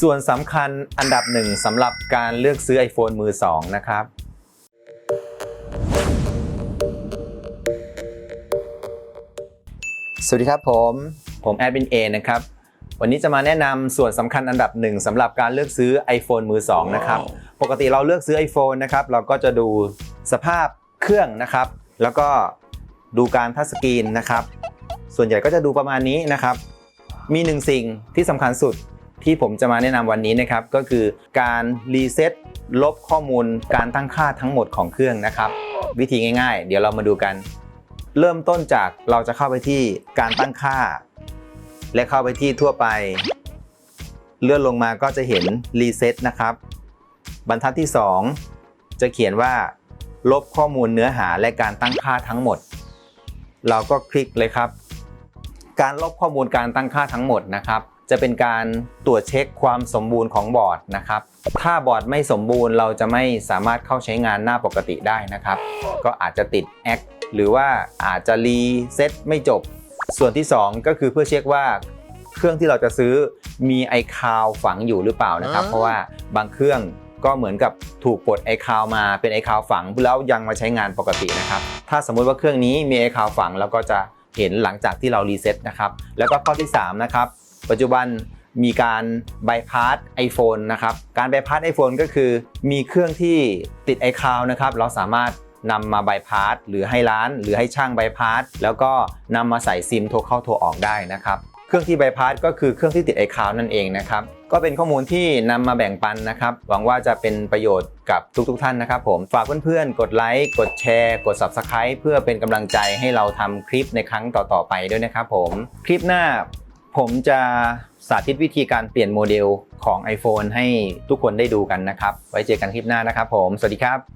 ส่วนสำคัญอันดับหนึ่งสำหรับการเลือกซื้อ iPhone มือ 2 นะครับ สวัสดีครับผม ผมแอดมินเอนะครับ วันนี้จะมาแนะนำส่วนสำคัญอันดับหนึ่งสำหรับการเลือกซื้อ iPhone มือ 2 นะครับ ปกติเราเลือกซื้อ iPhone นะครับ เราก็จะดูสภาพเครื่องนะครับ แล้วก็ดูการทัชสกรีนนะครับ ส่วนใหญ่ก็จะดูประมาณนี้นะครับ มีหนึ่งสิ่งที่สำคัญสุด ที่ผมจะมาแนะนำวันนี้นะครับก็คือการรีเซ็ตลบข้อมูลการตั้งค่าทั้งหมดของเครื่องนะครับ วิธีง่ายๆ เดี๋ยวเรามาดูกัน เริ่มต้นจากเราจะเข้าไปที่การตั้งค่า และเข้าไปที่ทั่วไป เลื่อนลงมาก็จะเห็นรีเซ็ตนะครับ บรรทัดที่ 2 จะเขียนว่า ลบข้อมูลเนื้อหาและการตั้งค่าทั้งหมด เราก็คลิกเลยครับ การลบข้อมูลการตั้งค่าทั้งหมดนะครับ จะเป็นการตรวจเช็คความสมบูรณ์ของบอร์ดนะครับ ถ้าบอร์ดไม่สมบูรณ์เราจะไม่สามารถเข้าใช้งานหน้าปกติได้นะครับ ก็อาจจะติดแอคหรือว่าอาจจะรีเซ็ตไม่จบ ส่วนที่ 2 ก็คือเพื่อเช็คว่าเครื่องที่เราจะซื้อมี iCloud ฝังอยู่หรือเปล่านะครับ เพราะว่าบางเครื่องก็เหมือนกับถูกปลด iCloud มาเป็น iCloud ฝังแล้วยังมาใช้งานปกตินะครับ ถ้าสมมุติว่าเครื่องนี้มี iCloud ฝังแล้วก็จะเห็นหลังจากที่เรารีเซ็ตนะครับ แล้วก็ข้อที่ 3 นะครับ ปัจจุบันมีการบ y พาส iPhone นะครับ การบ y พาส iPhone ก็คือมีเครื่องที่ติด iCloud นะครับ เราสามารถนำมาบ y พาสหรือให้ร้าน หรือให้ช่างบ y พาสแล้วก็นำมาใส่ซิมโทรเข้าโทรออกได้นะครับ เครื่องที่บ y พาสก็คือเครื่องที่ติด iCloud นั่นเองนะครับ ก็เป็นข้อมูลที่นำมาแบ่งปันนะครับ หวังว่าจะเป็นประโยชน์กับทุกๆทท่านนะครับผม ฝากเพื่อนๆ กดไลค์ กดแชร์ กด Subscribe เพื่อเป็นกำลังใจให้เราทำคลิปในครั้งต่อๆไปด้วยนะครับผม คลิปหน้า ผมจะสาธิตวิธีการเปลี่ยนโมเดลของ iPhone ให้ทุกคนได้ดูกันนะครับ ไว้เจอกันคลิปหน้านะครับผม สวัสดีครับ